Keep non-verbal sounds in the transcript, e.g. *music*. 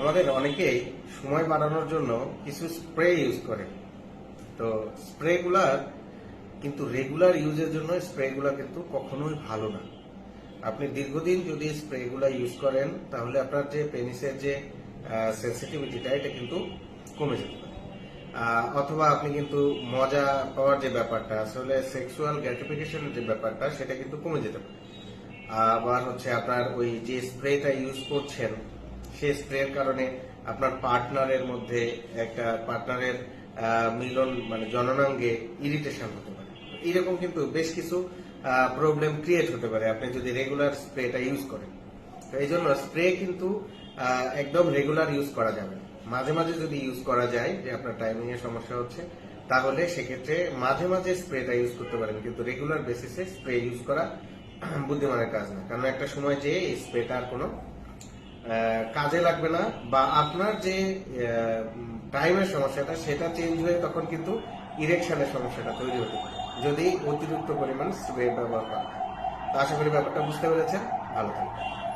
আমাদের অনেকেই সময় বাড়ানোর জন্য কিছু স্প্রে ইউজ করে। তো স্প্রেগুলার কিন্তু রেগুলার ইউজের জন্য স্প্রেগুলো কিন্তু কখনোই ভালো না। আপনি দীর্ঘদিন যদি স্প্রেগুলো ইউজ করেন, তাহলে আপনার যে পেনিসের যে সেন্সিটিভিটিটা এটা কিন্তু কমে যেতে পারে। অথবা আপনি কিন্তু মজা পাওয়ার যে ব্যাপারটা, আসলে সেক্সুয়াল গ্র্যাটিফিকেশনের যে ব্যাপারটা, সেটা কিন্তু কমে যেতে পারে। আবার হচ্ছে আপনার ওই যে স্প্রেটা ইউজ করছেন সেই স্প্রের কারণে আপনার পার্টনারের মধ্যে একটা পার্টনারের মিলন মানে জননাঙ্গে ইরিটেশন হতে পারে। এরকম কিন্তু বেশ কিছু প্রবলেম ক্রিয়েট হতে পারে। আপনি যদি রেগুলার স্প্রেটা ইউজ করেন, তো এই জন্য স্প্রে কিন্তু একদম রেগুলার ইউজ করা যাবে মাঝে মাঝে যদি ইউজ করা যায়, যে আপনার টাইমিং এর সমস্যা হচ্ছে, তাহলে সেক্ষেত্রে মাঝে মাঝে স্প্রেটা ইউজ করতে পারেন। কিন্তু রেগুলার বেসিসে স্প্রে ইউজ করা *clears throat* বুদ্ধিমানের কাজ না। কারণ একটা সময় যে এই স্প্রেটা আর কোনো কাজে লাগবে না বা আপনার যে টাইমের সমস্যাটা, সেটা চেঞ্জ হয়ে তখন কিন্তু ইরেকশনের সমস্যাটা তৈরি হতে পারে। যদি অতিরিক্ত পরিমাণ স্প্রে ব্যবহার করা হয়। আশা করি ব্যাপারটা বুঝতে পেরেছেন। ভালো থাকবেন।